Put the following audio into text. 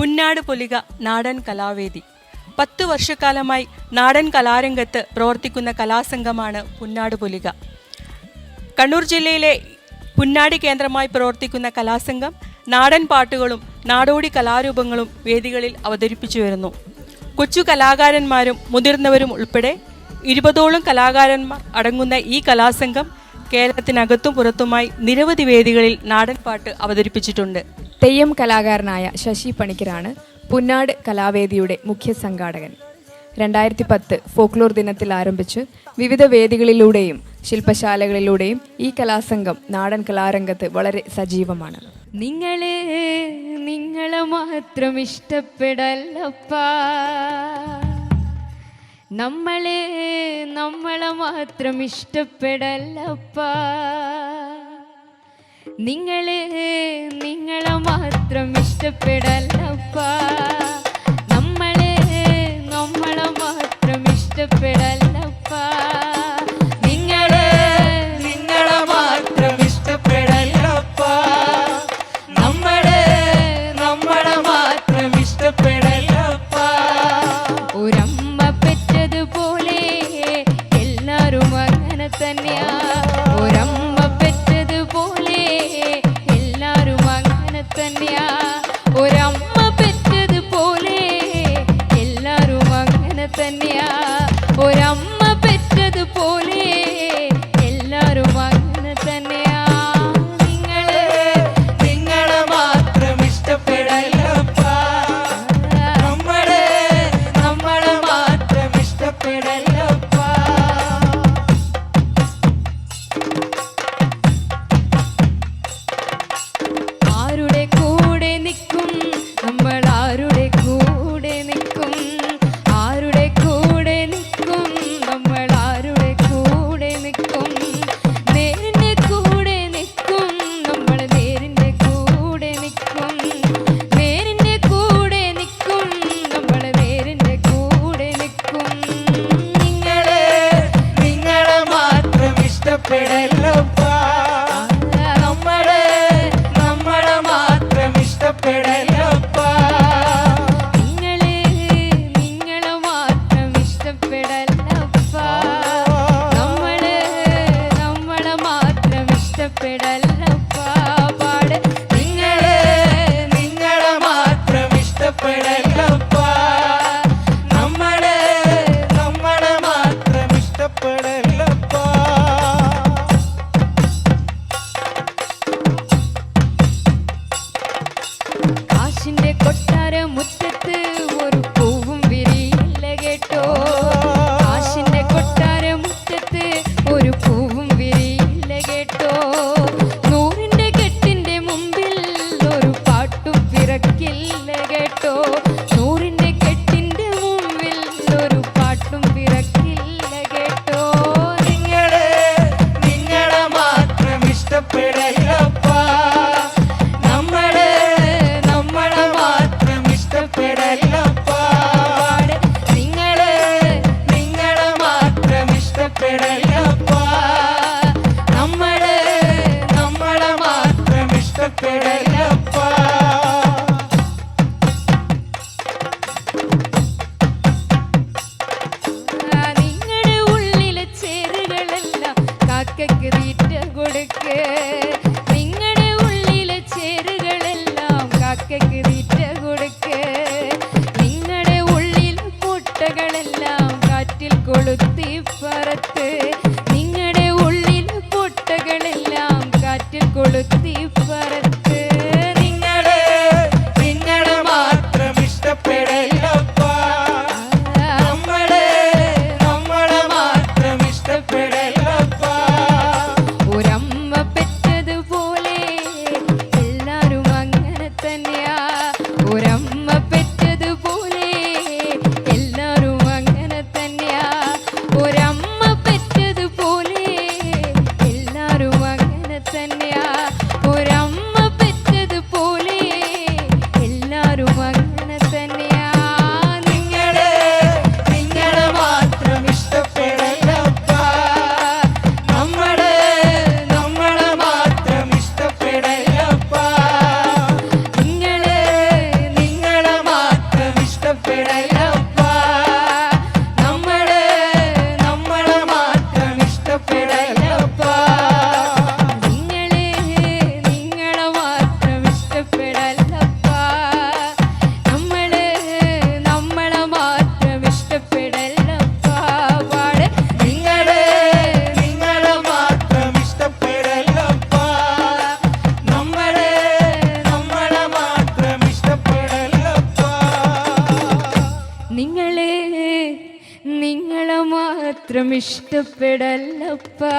പുന്നാട് പൊലിക നാടൻ കലാവേദി. പത്തു വർഷക്കാലമായി നാടൻ കലാരംഗത്ത് പ്രവർത്തിക്കുന്ന കലാസംഘമാണ് പുന്നാട് പൊലിക. കണ്ണൂർ ജില്ലയിലെ പുന്നാടി കേന്ദ്രമായി പ്രവർത്തിക്കുന്ന കലാസംഘം നാടൻ പാട്ടുകളും നാടോടി കലാരൂപങ്ങളും വേദികളിൽ അവതരിപ്പിച്ചു വരുന്നു. കൊച്ചു കലാകാരന്മാരും മുതിർന്നവരും ഉൾപ്പെടെ ഇരുപതോളം കലാകാരന്മാർ അടങ്ങുന്ന ഈ കലാസംഘം കേരളത്തിനകത്തും പുറത്തുമായി നിരവധി വേദികളിൽ നാടൻപാട്ട് അവതരിപ്പിച്ചിട്ടുണ്ട്. തെയ്യം കലാകാരനായ ശശി പണിക്കരാണ് പുന്നാട് കലാവേദിയുടെ മുഖ്യ സംഘാടകൻ. രണ്ടായിരത്തി പത്ത് ഫോക്ലോർ ദിനത്തിൽ ആരംഭിച്ച് വിവിധ വേദികളിലൂടെയും ശില്പശാലകളിലൂടെയും ഈ കലാസംഘം നാടൻ കലാരംഗത്ത് വളരെ സജീവമാണ്. നിങ്ങളെ നിങ്ങളെ മാത്രം ഇഷ്ടപ്പെടല്ലപ്പാ. നമ്മളെ നമ്മളെ മാത്രം ഇഷ്ടപ്പെടല്ലപ്പ നിങ്ങളെ നിങ്ങളെ മാത്രം ഇഷ്ടപ്പെടല്ലപ്പാ ഇഷ്ടപ്പെടല്ലപ്പാ നമ്മളെ നമ്മളെ മാത്രം ഇഷ്ടപ്പെടല്ലപ്പാ നിങ്ങളെ നിങ്ങളെ മാത്രം ഇഷ്ടപ്പെടല്ലപ്പാ നമ്മളെ നമ്മളെ മാത്രം ഇഷ്ടപ്പെടല്ലപ്പാ ഇട്ട കൊടുക്ക്. നിങ്ങളുടെ ഉള്ളിലെ ചേരുകളെല്ലാം കാക്കയ്ക്ക് മാത്രം ഇഷ്ടപ്പെടല്ലപ്പാ